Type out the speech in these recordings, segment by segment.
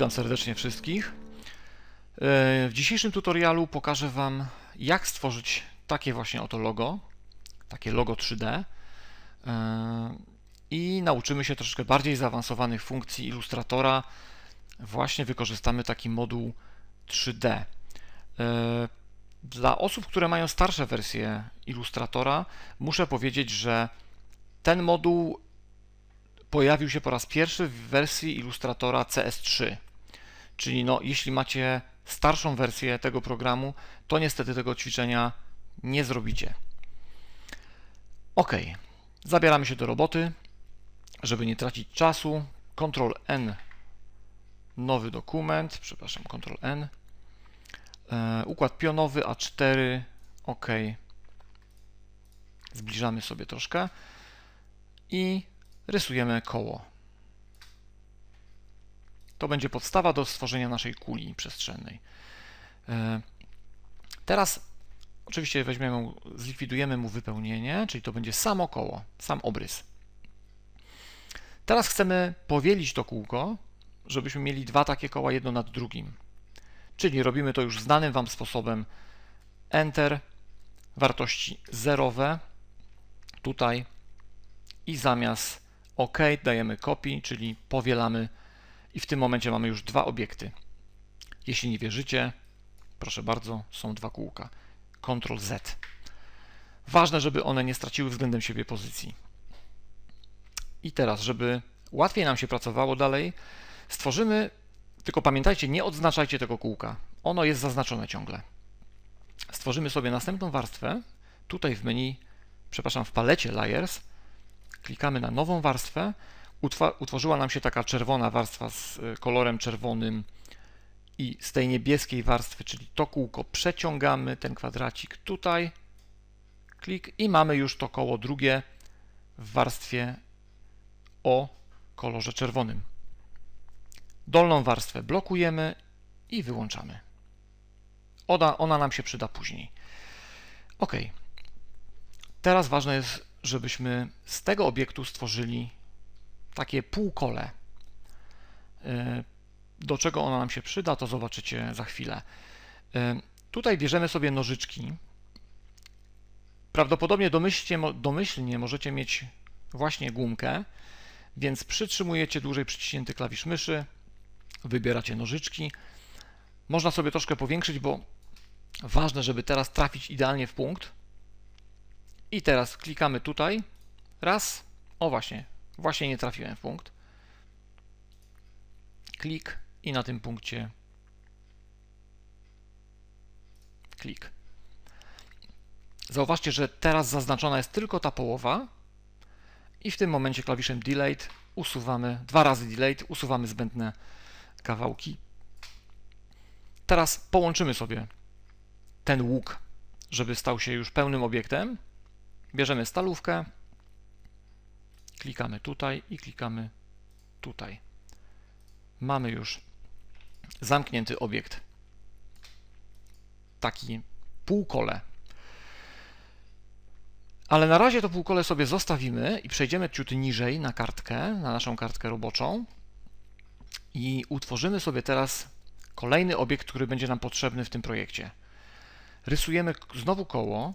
Witam serdecznie wszystkich. E, W dzisiejszym tutorialu pokażę Wam, jak stworzyć takie właśnie oto logo, takie logo 3D e, i nauczymy się troszeczkę bardziej zaawansowanych funkcji Illustratora. Właśnie wykorzystamy taki moduł 3D. E, Dla osób, które mają starsze wersje Illustratora, muszę powiedzieć, że ten moduł pojawił się po raz pierwszy w wersji Illustratora CS3. Czyli no, jeśli macie starszą wersję tego programu, to niestety tego ćwiczenia nie zrobicie. Ok, zabieramy się do roboty. Żeby nie tracić czasu, Ctrl N, nowy dokument, przepraszam, Ctrl N, e, układ pionowy A4, ok. Zbliżamy sobie troszkę i rysujemy koło. To będzie podstawa do stworzenia naszej kuli przestrzennej. E, Teraz oczywiście weźmiemy, zlikwidujemy mu wypełnienie, czyli to będzie samo koło, sam obrys. Teraz chcemy powielić to kółko, żebyśmy mieli dwa takie koła jedno nad drugim. Czyli robimy to już znanym Wam sposobem Enter, wartości zerowe, tutaj i zamiast OK dajemy copy, czyli powielamy i w tym momencie mamy już dwa obiekty. Jeśli nie wierzycie, proszę bardzo, są dwa kółka. Ctrl Z. Ważne, żeby one nie straciły względem siebie pozycji. I teraz, żeby łatwiej nam się pracowało dalej, stworzymy, tylko pamiętajcie, nie odznaczajcie tego kółka. Ono jest zaznaczone ciągle. Stworzymy sobie następną warstwę, tutaj w menu, przepraszam, w palecie Layers, klikamy na nową warstwę, utworzyła nam się taka czerwona warstwa z y, kolorem czerwonym i z tej niebieskiej warstwy, czyli to kółko, przeciągamy ten kwadracik tutaj, klik i mamy już to koło drugie w warstwie o kolorze czerwonym. Dolną warstwę blokujemy i wyłączamy. Ona, ona nam się przyda później. OK. Teraz ważne jest, żebyśmy z tego obiektu stworzyli takie półkole. E, Do czego ona nam się przyda, to zobaczycie za chwilę. E, Tutaj bierzemy sobie nożyczki. Prawdopodobnie domyślnie, domyślnie możecie mieć właśnie gumkę, więc przytrzymujecie dłużej przyciśnięty klawisz myszy, wybieracie nożyczki. Można sobie troszkę powiększyć, bo ważne, żeby teraz trafić idealnie w punkt. I teraz klikamy tutaj. Raz. O właśnie, właśnie nie trafiłem w punkt. Klik i na tym punkcie klik. Zauważcie, że teraz zaznaczona jest tylko ta połowa i w tym momencie klawiszem Delete usuwamy, dwa razy Delete, usuwamy zbędne kawałki. Teraz połączymy sobie ten łuk, żeby stał się już pełnym obiektem. Bierzemy stalówkę, klikamy tutaj i klikamy tutaj. Mamy już zamknięty obiekt. Taki półkole. Ale na razie to półkole sobie zostawimy i przejdziemy ciut niżej na kartkę, na naszą kartkę roboczą i utworzymy sobie teraz kolejny obiekt, który będzie nam potrzebny w tym projekcie. Rysujemy znowu koło,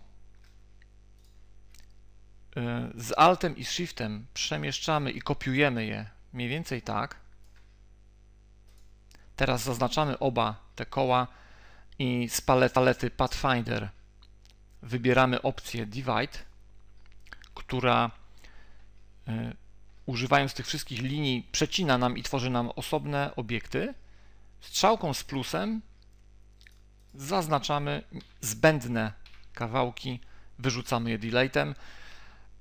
z Altem i Shiftem przemieszczamy i kopiujemy je mniej więcej tak. Teraz zaznaczamy oba te koła i z palety Pathfinder wybieramy opcję Divide, która y, używając tych wszystkich linii przecina nam i tworzy nam osobne obiekty. Strzałką z plusem zaznaczamy zbędne kawałki, wyrzucamy je deletem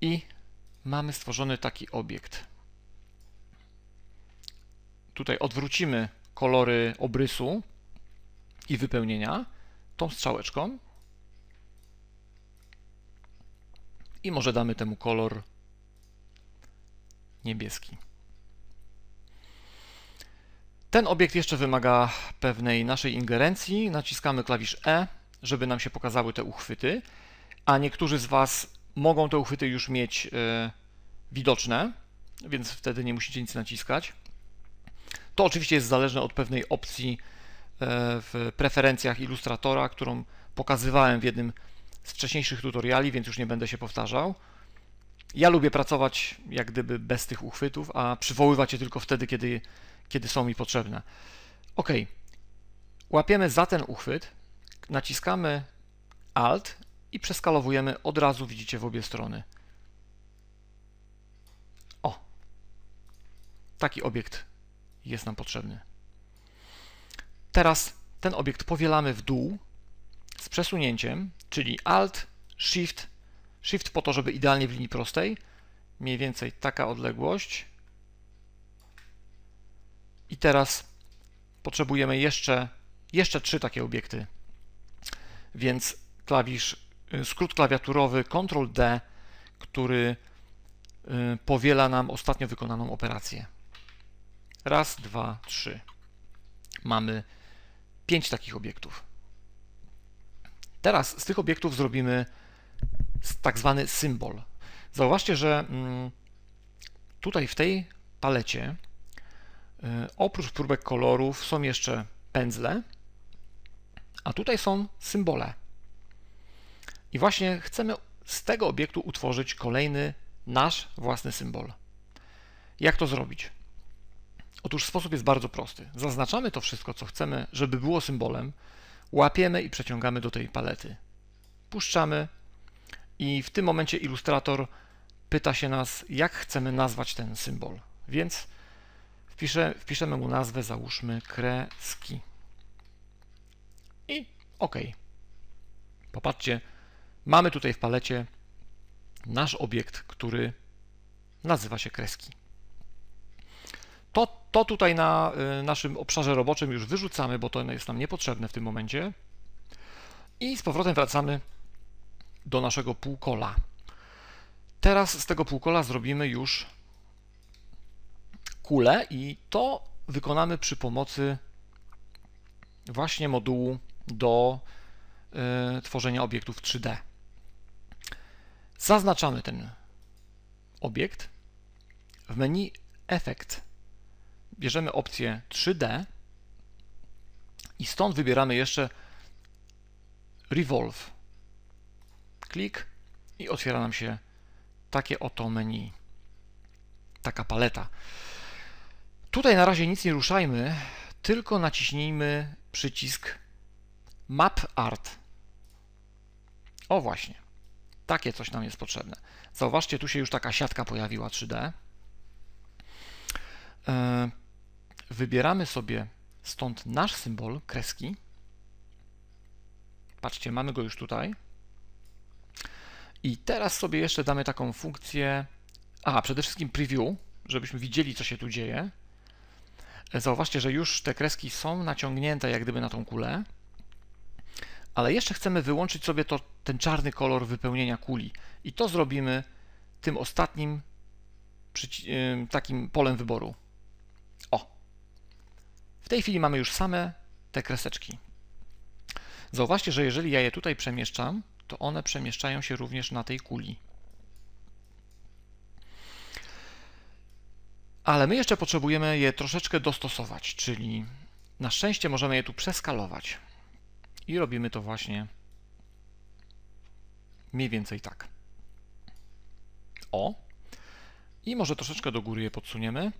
i mamy stworzony taki obiekt. Tutaj odwrócimy kolory obrysu i wypełnienia tą strzałeczką i może damy temu kolor niebieski. Ten obiekt jeszcze wymaga pewnej naszej ingerencji. Naciskamy klawisz E, żeby nam się pokazały te uchwyty, a niektórzy z Was mogą te uchwyty już mieć e, widoczne, więc wtedy nie musicie nic naciskać. To oczywiście jest zależne od pewnej opcji e, w preferencjach Illustratora, którą pokazywałem w jednym z wcześniejszych tutoriali, więc już nie będę się powtarzał. Ja lubię pracować jak gdyby bez tych uchwytów, a przywoływać je tylko wtedy, kiedy, kiedy są mi potrzebne. OK. Łapiemy za ten uchwyt, naciskamy Alt i przeskalowujemy od razu, widzicie, w obie strony. O! Taki obiekt jest nam potrzebny. Teraz ten obiekt powielamy w dół z przesunięciem, czyli Alt, Shift, Shift po to, żeby idealnie w linii prostej, mniej więcej taka odległość. I teraz potrzebujemy jeszcze, jeszcze trzy takie obiekty. Więc klawisz, skrót klawiaturowy Ctrl D, który y, powiela nam ostatnio wykonaną operację. Raz, dwa, trzy. Mamy pięć takich obiektów. Teraz z tych obiektów zrobimy tak zwany symbol. Zauważcie, że mm, tutaj w tej palecie y, oprócz próbek kolorów są jeszcze pędzle, a tutaj są symbole. I właśnie chcemy z tego obiektu utworzyć kolejny nasz własny symbol. Jak to zrobić? Otóż sposób jest bardzo prosty. Zaznaczamy to wszystko, co chcemy, żeby było symbolem, łapiemy i przeciągamy do tej palety. Puszczamy i w tym momencie ilustrator pyta się nas, jak chcemy nazwać ten symbol. Więc wpiszę, wpiszemy mu nazwę, załóżmy kreski. I OK. Popatrzcie, mamy tutaj w palecie nasz obiekt, który nazywa się kreski. To, to tutaj na y, naszym obszarze roboczym już wyrzucamy, bo to jest nam niepotrzebne w tym momencie. I z powrotem wracamy do naszego półkola. Teraz z tego półkola zrobimy już kulę i to wykonamy przy pomocy właśnie modułu do y, tworzenia obiektów 3D. Zaznaczamy ten obiekt. W menu Efekt bierzemy opcję 3D i stąd wybieramy jeszcze Revolve. Klik i otwiera nam się takie oto menu. Taka paleta. Tutaj na razie nic nie ruszajmy, tylko naciśnijmy przycisk Map Art. O właśnie. Takie coś nam jest potrzebne. Zauważcie, tu się już taka siatka pojawiła 3D. E, wybieramy sobie stąd nasz symbol kreski. Patrzcie, mamy go już tutaj. I teraz sobie jeszcze damy taką funkcję, aha, przede wszystkim preview, żebyśmy widzieli, co się tu dzieje. Zauważcie, że już te kreski są naciągnięte jak gdyby na tą kulę, ale jeszcze chcemy wyłączyć sobie to, ten czarny kolor wypełnienia kuli i to zrobimy tym ostatnim takim polem wyboru. O! W tej chwili mamy już same te kreseczki. Zauważcie, że jeżeli ja je tutaj przemieszczam, to one przemieszczają się również na tej kuli. Ale my jeszcze potrzebujemy je troszeczkę dostosować, czyli na szczęście możemy je tu przeskalować. I robimy to właśnie mniej więcej tak. O. I może troszeczkę do góry je podsuniemy,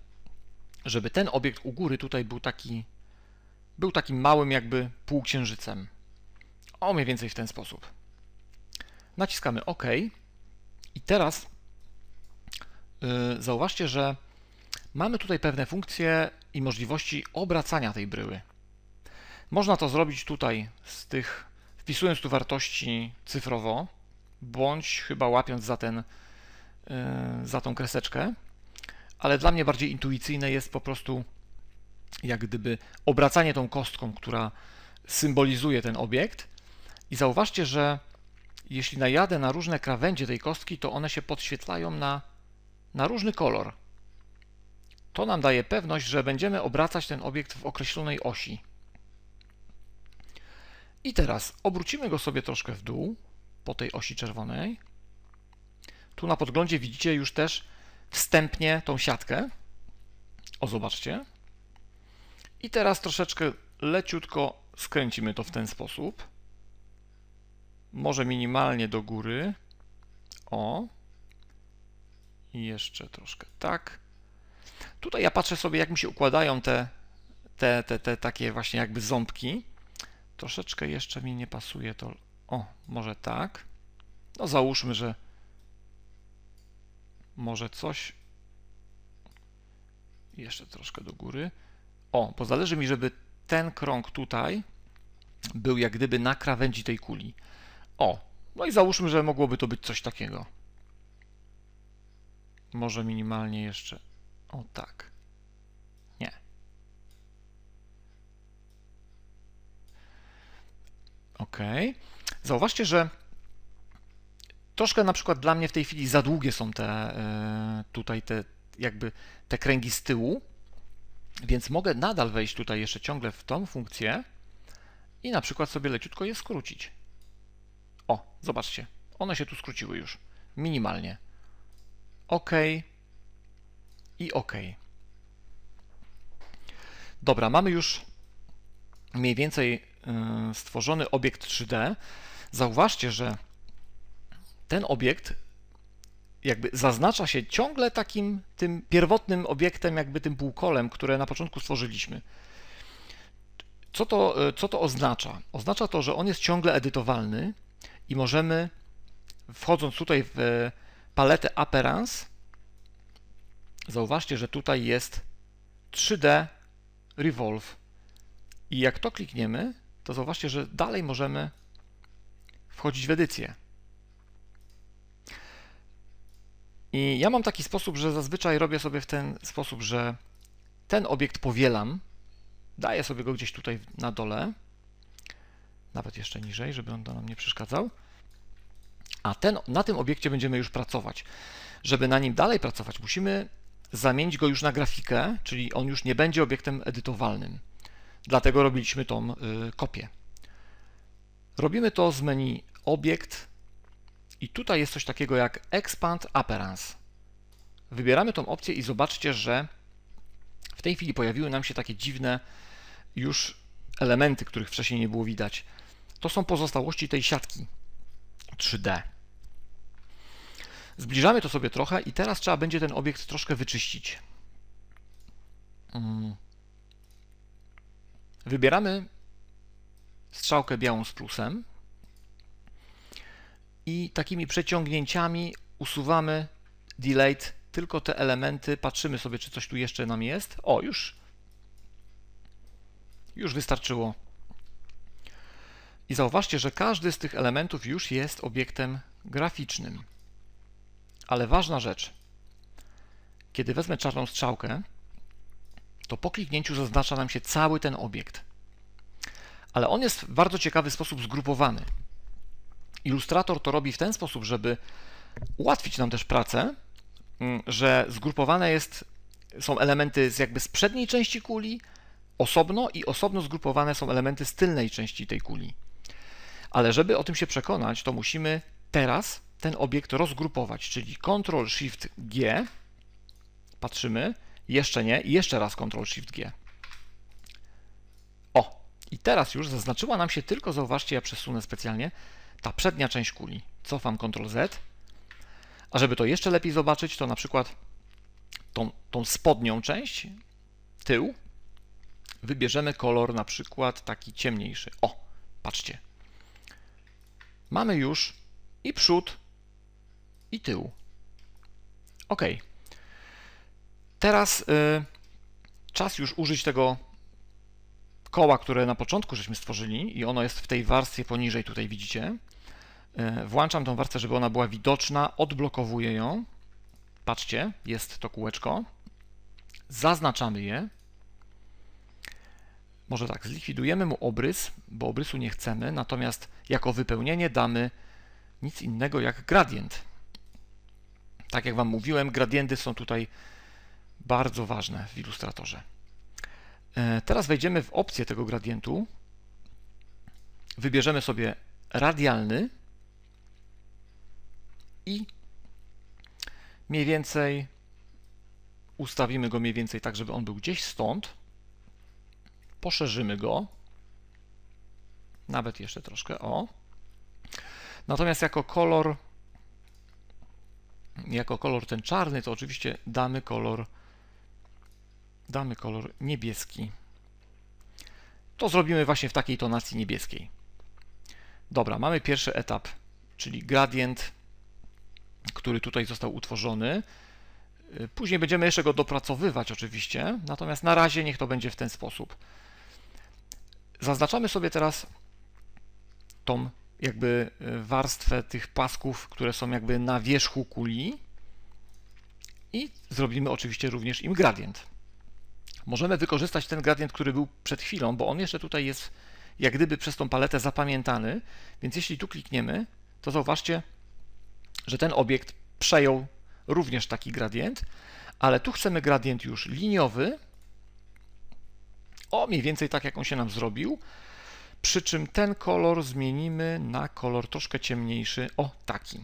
żeby ten obiekt u góry tutaj był taki, był takim małym jakby półksiężycem. O, mniej więcej w ten sposób. Naciskamy OK. I teraz yy, zauważcie, że mamy tutaj pewne funkcje i możliwości obracania tej bryły. Można to zrobić tutaj z tych, wpisując tu wartości cyfrowo, bądź chyba łapiąc za, ten, yy, za tą kreseczkę, ale dla mnie bardziej intuicyjne jest po prostu jak gdyby obracanie tą kostką, która symbolizuje ten obiekt. I zauważcie, że jeśli najadę na różne krawędzie tej kostki, to one się podświetlają na, na różny kolor. To nam daje pewność, że będziemy obracać ten obiekt w określonej osi. I teraz obrócimy go sobie troszkę w dół, po tej osi czerwonej. Tu na podglądzie widzicie już też wstępnie tą siatkę. O, zobaczcie. I teraz troszeczkę leciutko skręcimy to w ten sposób. Może minimalnie do góry. O. I jeszcze troszkę tak. Tutaj ja patrzę sobie, jak mi się układają te, te, te, te takie właśnie jakby ząbki. Troszeczkę jeszcze mi nie pasuje to. O, może tak. No załóżmy, że może coś jeszcze troszkę do góry. O, bo zależy mi, żeby ten krąg tutaj był jak gdyby na krawędzi tej kuli. O, no i załóżmy, że mogłoby to być coś takiego. Może minimalnie jeszcze. O tak. Ok. Zauważcie, że troszkę na przykład dla mnie w tej chwili za długie są te e, tutaj te jakby te kręgi z tyłu, więc mogę nadal wejść tutaj jeszcze ciągle w tą funkcję i na przykład sobie leciutko je skrócić. O, zobaczcie, one się tu skróciły już, minimalnie. OK i OK. Dobra, mamy już mniej więcej stworzony obiekt 3D. Zauważcie, że ten obiekt jakby zaznacza się ciągle takim tym pierwotnym obiektem, jakby tym półkolem, które na początku stworzyliśmy. Co to, co to oznacza? Oznacza to, że on jest ciągle edytowalny i możemy, wchodząc tutaj w paletę Appearance, zauważcie, że tutaj jest 3D Revolve. I jak to klikniemy, to zauważcie, że dalej możemy wchodzić w edycję. I ja mam taki sposób, że zazwyczaj robię sobie w ten sposób, że ten obiekt powielam, daję sobie go gdzieś tutaj na dole, nawet jeszcze niżej, żeby on nam nie przeszkadzał. A ten, na tym obiekcie będziemy już pracować. Żeby na nim dalej pracować, musimy zamienić go już na grafikę, czyli on już nie będzie obiektem edytowalnym. Dlatego robiliśmy tą y, kopię. Robimy to z menu Obiekt, i tutaj jest coś takiego jak Expand Appearance. Wybieramy tą opcję i zobaczcie, że w tej chwili pojawiły nam się takie dziwne już elementy, których wcześniej nie było widać. To są pozostałości tej siatki 3D. Zbliżamy to sobie trochę i teraz trzeba będzie ten obiekt troszkę wyczyścić. Mm. Wybieramy strzałkę białą z plusem i takimi przeciągnięciami usuwamy delete tylko te elementy, patrzymy sobie, czy coś tu jeszcze nam jest. O, już. Już wystarczyło. I zauważcie, że każdy z tych elementów już jest obiektem graficznym. Ale ważna rzecz. Kiedy wezmę czarną strzałkę, to po kliknięciu zaznacza nam się cały ten obiekt. Ale on jest w bardzo ciekawy sposób zgrupowany. Ilustrator to robi w ten sposób, żeby ułatwić nam też pracę, mm, że zgrupowane jest, są elementy z jakby z przedniej części kuli osobno i osobno zgrupowane są elementy z tylnej części tej kuli. Ale żeby o tym się przekonać, to musimy teraz ten obiekt rozgrupować, czyli Ctrl Shift G, patrzymy, jeszcze nie, i jeszcze raz Ctrl Shift G. O, i teraz już zaznaczyła nam się tylko, zauważcie, ja przesunę specjalnie, ta przednia część kuli. Cofam Ctrl Z. A żeby to jeszcze lepiej zobaczyć, to na przykład tą, tą spodnią część, tył, wybierzemy kolor na przykład taki ciemniejszy. O, patrzcie. Mamy już i przód, i tył. OK. Teraz y, czas już użyć tego koła, które na początku żeśmy stworzyli i ono jest w tej warstwie poniżej, tutaj widzicie. E, włączam tą warstwę, żeby ona była widoczna, odblokowuję ją. Patrzcie, jest to kółeczko. Zaznaczamy je. Może tak, zlikwidujemy mu obrys, bo obrysu nie chcemy, natomiast jako wypełnienie damy nic innego jak gradient. Tak jak Wam mówiłem, gradienty są tutaj bardzo ważne w ilustratorze. E, teraz wejdziemy w opcję tego gradientu. Wybierzemy sobie radialny i mniej więcej ustawimy go mniej więcej tak, żeby on był gdzieś stąd. poszerzymy go. Nawet jeszcze troszkę, o. Natomiast jako kolor, jako kolor ten czarny, to oczywiście damy kolor, damy kolor niebieski. To zrobimy właśnie w takiej tonacji niebieskiej. Dobra, mamy pierwszy etap, czyli gradient, który tutaj został utworzony. Później będziemy jeszcze go dopracowywać oczywiście, natomiast na razie niech to będzie w ten sposób. Zaznaczamy sobie teraz tą jakby warstwę tych pasków, które są jakby na wierzchu kuli i zrobimy oczywiście również im gradient. Możemy wykorzystać ten gradient, który był przed chwilą, bo on jeszcze tutaj jest jak gdyby przez tą paletę zapamiętany, więc jeśli tu klikniemy, to zauważcie, że ten obiekt przejął również taki gradient, ale tu chcemy gradient już liniowy, o mniej więcej tak jak on się nam zrobił, przy czym ten kolor zmienimy na kolor troszkę ciemniejszy, o taki.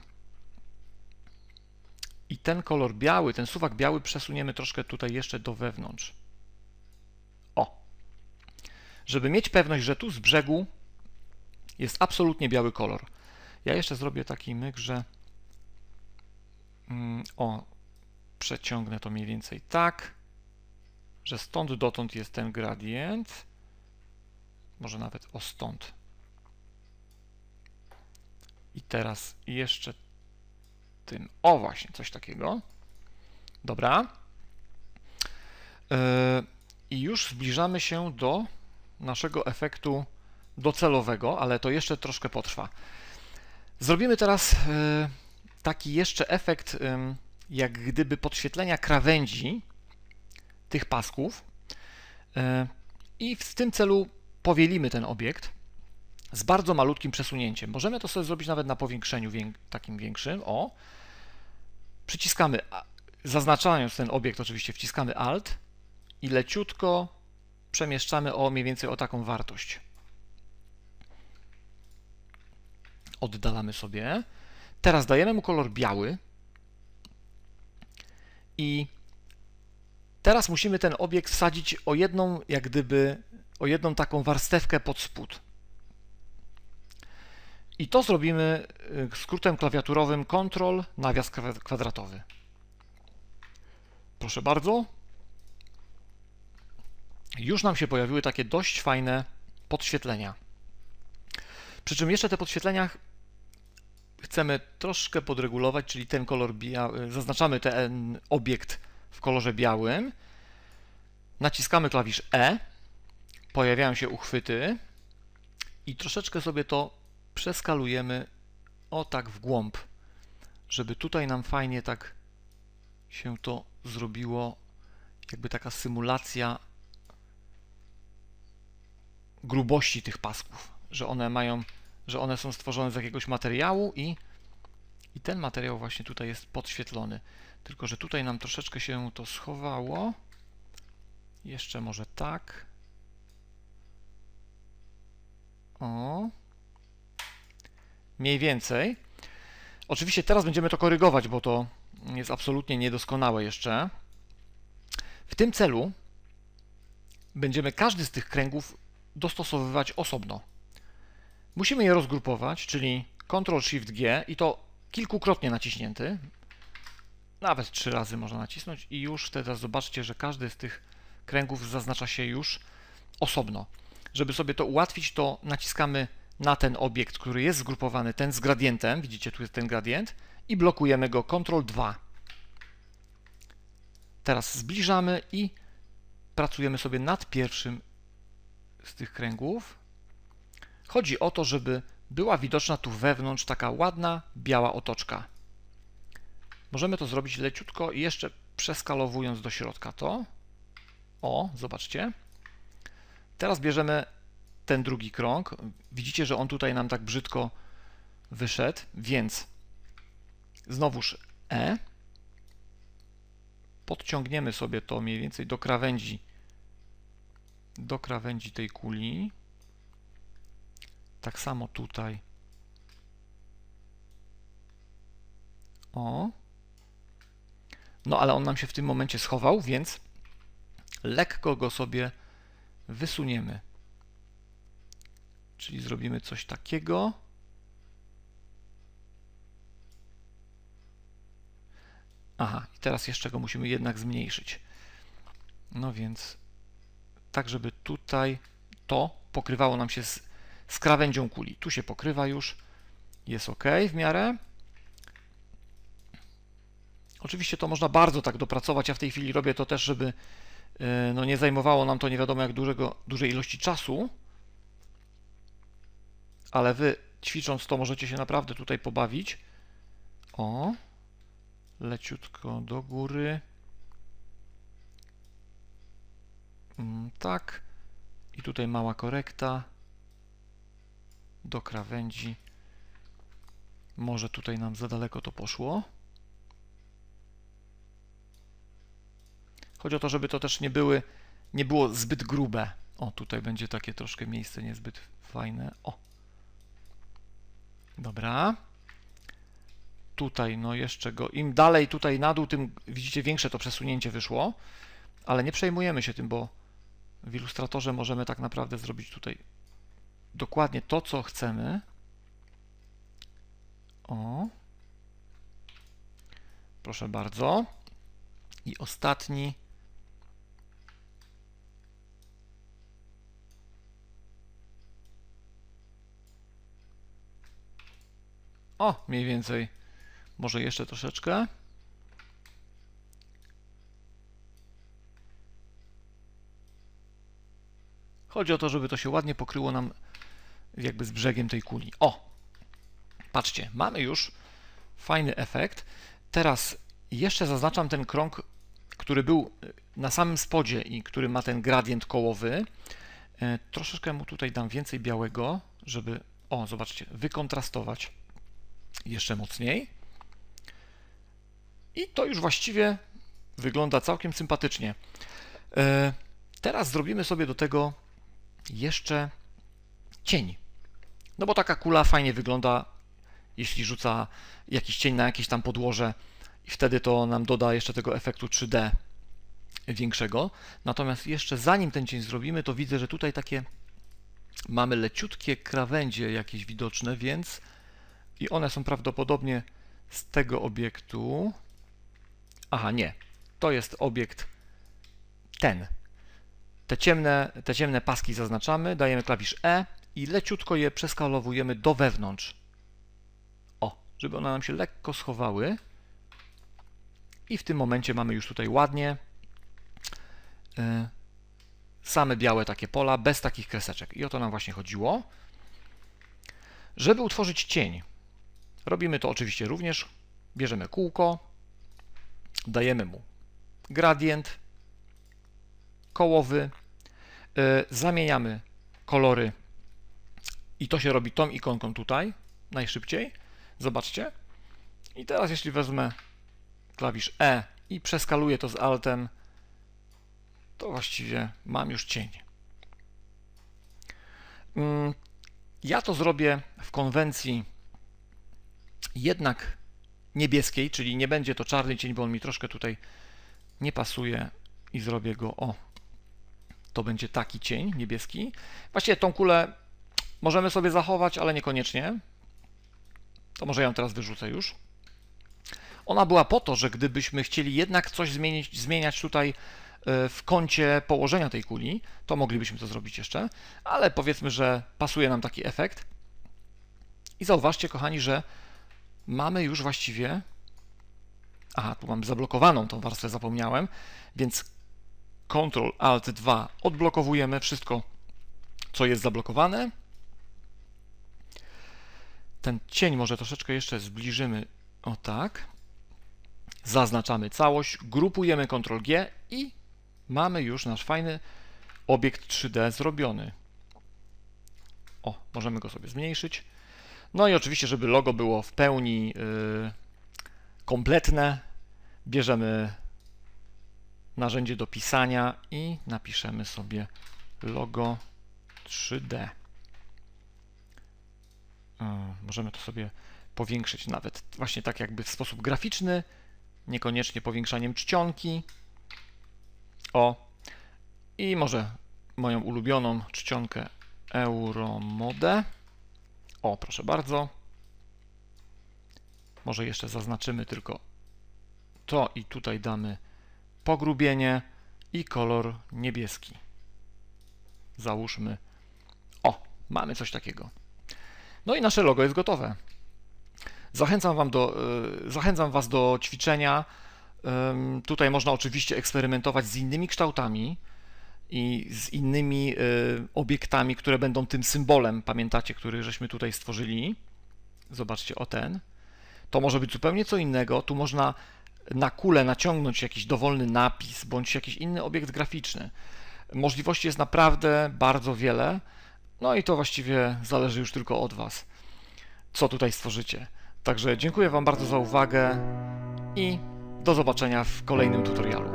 I ten kolor biały, ten suwak biały przesuniemy troszkę tutaj jeszcze do wewnątrz. Żeby mieć pewność, że tu z brzegu jest absolutnie biały kolor. Ja jeszcze zrobię taki myk, że mm, o, przeciągnę to mniej więcej tak, że stąd dotąd jest ten gradient. Może nawet o stąd. I teraz jeszcze tym. O, właśnie, coś takiego. Dobra. Yy, I już zbliżamy się do naszego efektu docelowego, ale to jeszcze troszkę potrwa. Zrobimy teraz yy, taki jeszcze efekt, jak gdyby podświetlenia krawędzi tych pasków. I w tym celu powielimy ten obiekt z bardzo malutkim przesunięciem. Możemy to sobie zrobić nawet na powiększeniu takim większym. O, przyciskamy, zaznaczając ten obiekt oczywiście wciskamy Alt i leciutko przemieszczamy o mniej więcej o taką wartość. Oddalamy sobie. Teraz dajemy mu kolor biały i teraz musimy ten obiekt wsadzić o jedną, jak gdyby, o jedną taką warstewkę pod spód. I to zrobimy y, skrótem klawiaturowym Ctrl nawias kwadratowy. Proszę bardzo. Już nam się pojawiły takie dość fajne podświetlenia. Przy czym jeszcze te podświetlenia chcemy troszkę podregulować, czyli ten kolor biały, zaznaczamy ten obiekt w kolorze białym, naciskamy klawisz E, pojawiają się uchwyty i troszeczkę sobie to przeskalujemy o tak w głąb, żeby tutaj nam fajnie tak się to zrobiło, jakby taka symulacja grubości tych pasków, że one mają, że one są stworzone z jakiegoś materiału i, i ten materiał właśnie tutaj jest podświetlony. Tylko, że tutaj nam troszeczkę się to schowało. Jeszcze może tak. O. Mniej więcej. Oczywiście teraz będziemy to korygować, bo to jest absolutnie niedoskonałe jeszcze. W tym celu będziemy każdy z tych kręgów dostosowywać osobno. Musimy je rozgrupować, czyli Ctrl-Shift-G i to kilkukrotnie naciśnięty. Nawet trzy razy można nacisnąć i już teraz zobaczcie, że każdy z tych kręgów zaznacza się już osobno. Żeby sobie to ułatwić, to naciskamy na ten obiekt, który jest zgrupowany, ten z gradientem, widzicie, tu jest ten gradient, i blokujemy go Ctrl 2. Teraz zbliżamy i pracujemy sobie nad pierwszym z tych kręgów. Chodzi o to, żeby była widoczna tu wewnątrz taka ładna, biała otoczka. Możemy to zrobić leciutko i jeszcze przeskalowując do środka to. O, zobaczcie. Teraz bierzemy ten drugi krąg. Widzicie, że on tutaj nam tak brzydko wyszedł, więc znowuż E. Podciągniemy sobie to mniej więcej do krawędzi do krawędzi tej kuli. Tak samo tutaj. O. No ale on nam się w tym momencie schował, więc lekko go sobie wysuniemy. Czyli zrobimy coś takiego. Aha, i teraz jeszcze go musimy jednak zmniejszyć. No więc tak, żeby tutaj to pokrywało nam się z, z krawędzią kuli. Tu się pokrywa już, jest ok w miarę. Oczywiście to można bardzo tak dopracować. Ja w tej chwili robię to też, żeby e, no, nie zajmowało nam to nie wiadomo jak dużego, dużej ilości czasu. Ale wy ćwicząc to możecie się naprawdę tutaj pobawić. O, leciutko do góry. Tak. I tutaj mała korekta do krawędzi. Może tutaj nam za daleko to poszło. Chodzi o to, żeby to też nie były, nie było zbyt grube. O, tutaj będzie takie troszkę miejsce niezbyt fajne. O. Dobra. Tutaj, no jeszcze go. Im dalej tutaj na dół, tym widzicie większe to przesunięcie wyszło. Ale nie przejmujemy się tym, bo w ilustratorze możemy tak naprawdę zrobić tutaj dokładnie to, co chcemy. O. Proszę bardzo. I ostatni. O, mniej więcej. Może jeszcze troszeczkę. Chodzi o to, żeby to się ładnie pokryło nam jakby z brzegiem tej kuli. O! Patrzcie, mamy już fajny efekt. Teraz jeszcze zaznaczam ten krąg, który był na samym spodzie i który ma ten gradient kołowy. E, Troszeczkę mu tutaj dam więcej białego, żeby, o, zobaczcie, wykontrastować jeszcze mocniej. I to już właściwie wygląda całkiem sympatycznie. E, Teraz zrobimy sobie do tego jeszcze cień. No bo taka kula fajnie wygląda, jeśli rzuca jakiś cień na jakieś tam podłoże i wtedy to nam doda jeszcze tego efektu 3D większego. Natomiast jeszcze zanim ten cień zrobimy, to widzę, że tutaj takie mamy leciutkie krawędzie jakieś widoczne, więc i one są prawdopodobnie z tego obiektu. Aha, nie. To jest obiekt ten. Te ciemne, te ciemne paski zaznaczamy, dajemy klawisz E i leciutko je przeskalowujemy do wewnątrz. O, żeby one nam się lekko schowały. I w tym momencie mamy już tutaj ładnie y, same białe takie pola, bez takich kreseczek. I o to nam właśnie chodziło. Żeby utworzyć cień, robimy to oczywiście również. Bierzemy kółko, dajemy mu gradient kołowy, zamieniamy kolory i to się robi tą ikonką tutaj najszybciej. Zobaczcie. I teraz jeśli wezmę klawisz E i przeskaluję to z Altem, to właściwie mam już cień. Mm, Ja to zrobię w konwencji jednak niebieskiej, czyli nie będzie to czarny cień, bo on mi troszkę tutaj nie pasuje i zrobię go o. To będzie taki cień niebieski. Właściwie tą kulę możemy sobie zachować, ale niekoniecznie. To może ją teraz wyrzucę już. Ona była po to, że gdybyśmy chcieli jednak coś zmienić, zmieniać tutaj e, w kącie położenia tej kuli, to moglibyśmy to zrobić jeszcze, ale powiedzmy, że pasuje nam taki efekt. I zauważcie, kochani, że mamy już właściwie. Aha, tu mamy zablokowaną tą warstwę, zapomniałem, więc Ctrl Alt 2 odblokowujemy wszystko, co jest zablokowane. Ten cień może troszeczkę jeszcze zbliżymy. O tak. Zaznaczamy całość, grupujemy Ctrl G i mamy już nasz fajny obiekt 3D zrobiony. O, możemy go sobie zmniejszyć. No i oczywiście, żeby logo było w pełni yy, kompletne, bierzemy narzędzie do pisania i napiszemy sobie logo 3D. O, możemy to sobie powiększyć nawet właśnie tak jakby w sposób graficzny, niekoniecznie powiększaniem czcionki. O, i może moją ulubioną czcionkę Euromodę. O, proszę bardzo. Może jeszcze zaznaczymy tylko to i tutaj damy pogrubienie i kolor niebieski. Załóżmy. O, mamy coś takiego. No i nasze logo jest gotowe. Zachęcam, wam do, y, zachęcam Was do ćwiczenia. Tutaj można oczywiście eksperymentować z innymi kształtami i z innymi y, obiektami, które będą tym symbolem, pamiętacie, który żeśmy tutaj stworzyli. Zobaczcie, o ten. To może być zupełnie co innego. Tu można na kulę naciągnąć jakiś dowolny napis bądź jakiś inny obiekt graficzny. Możliwości jest naprawdę bardzo wiele. No i to właściwie zależy już tylko od Was, co tutaj stworzycie. Także dziękuję Wam bardzo za uwagę i do zobaczenia w kolejnym tutorialu.